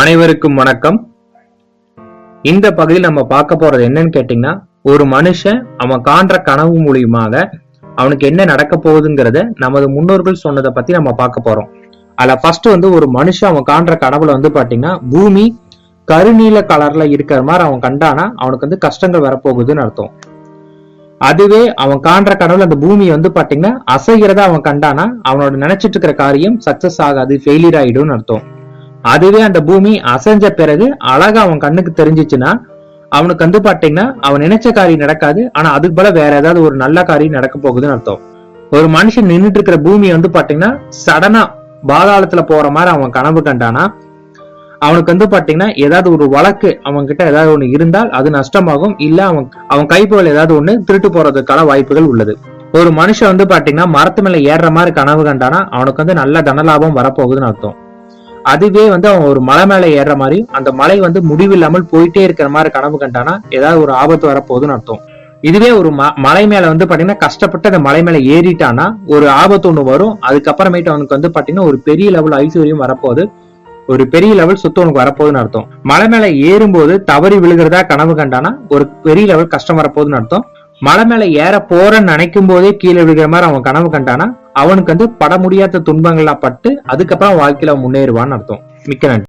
அனைவருக்கும் வணக்கம். இந்த பகுதியில் நம்ம பார்க்க போறது என்னன்னு கேட்டீங்கன்னா ஒரு மனுஷன் அவன் காண்ற கனவு மூலியமாக அவனுக்கு என்ன நடக்க போகுதுங்கிறத நமது முன்னோர்கள் சொன்னதை பத்தி நம்ம பார்க்க போறோம். அதுல ஃபர்ஸ்ட் வந்து ஒரு மனுஷன் அவன் காண்ற கனவுல வந்து பாத்தீங்கன்னா பூமி கருநீல கலர்ல இருக்கிற மாதிரி அவன் கண்டானா அவனுக்கு வந்து கஷ்டங்கள் வரப்போகுதுன்னு அர்த்தம். அதுவே அவன் காண்ற கனவுல அந்த பூமியை வந்து பாத்தீங்கன்னா அசைகிறத அவன் கண்டானா அவனோட நினைச்சிட்டு இருக்கிற காரியம் சக்சஸ் ஆகாது ஃபெயிலியர் ஆயிடும்னு அர்த்தம். அதுவே அந்த பூமி அசைஞ்ச பிறகு அழகா அவன் கண்ணுக்கு தெரிஞ்சிச்சுன்னா அவனுக்கு வந்து பாத்தீங்கன்னா அவன் நினைச்ச காரியம் நடக்காது. ஆனா அதுக்கு போல வேற ஏதாவது ஒரு நல்ல காரியம் நடக்க போகுதுன்னு அர்த்தம். ஒரு மனுஷன் நின்னுட்டு இருக்கிற பூமி வந்து பாத்தீங்கன்னா சடனா பாதாளத்துல போற மாதிரி அவன் கனவு கண்டானா அவனுக்கு வந்து பாத்தீங்கன்னா ஏதாவது ஒரு வழக்கு அவன் கிட்ட ஏதாவது ஒண்ணு இருந்தால் அது நஷ்டமாகும். இல்ல அவன் அவன் கைப்புகள் ஏதாவது ஒண்ணு திருட்டு போறதுக்கான வாய்ப்புகள் உள்ளது. ஒரு மனுஷன் வந்து பாத்தீங்கன்னா மரத்து மேல ஏறுற மாதிரி கனவு கண்டானா அவனுக்கு வந்து நல்ல தனலாபம் வரப்போகுதுன்னு அர்த்தம். அதுவே வந்து அவன் ஒரு மலை மேலே ஏறுற மாதிரி அந்த மலை வந்து முடிவில்லாமல் போயிட்டே இருக்கிற மாதிரி கனவு கண்டானா ஏதாவது ஒரு ஆபத்து வரப்போகுதுன்னு அர்த்தம். இதுவே ஒரு ம- மலை மேல வந்து பாத்தீங்கன்னா கஷ்டப்பட்டு அந்த மலை மேல ஏறிட்டானா ஒரு ஆபத்து ஒண்ணு வரும் அதுக்கப்புறமேட்டு அவனுக்கு வந்து பாத்தீங்கன்னா ஒரு பெரிய லெவல் ஐஸ்வர்யம் வரப்போகுது. ஒரு பெரிய லெவல் சொத்து உனக்கு வரப்போகுதுன்னு அர்த்தம். மலை மேல ஏறும்போது தவறி விழுகிறதா கனவு கண்டானா ஒரு பெரிய லெவல் கஷ்டம் வரப்போகுதுன்னு அர்த்தம். மலை மேல ஏற போறன்னு நினைக்கும் போதே கீழே விழுகிற மாதிரி அவன் கனவு கண்டானா அவனுக்கு வந்து பட முடியாத துன்பங்கள்லாம் பட்டு அதுக்கப்புறம் வாழ்க்கையில முன்னேறுவான்னு அர்த்தம். மிக்க நன்றி.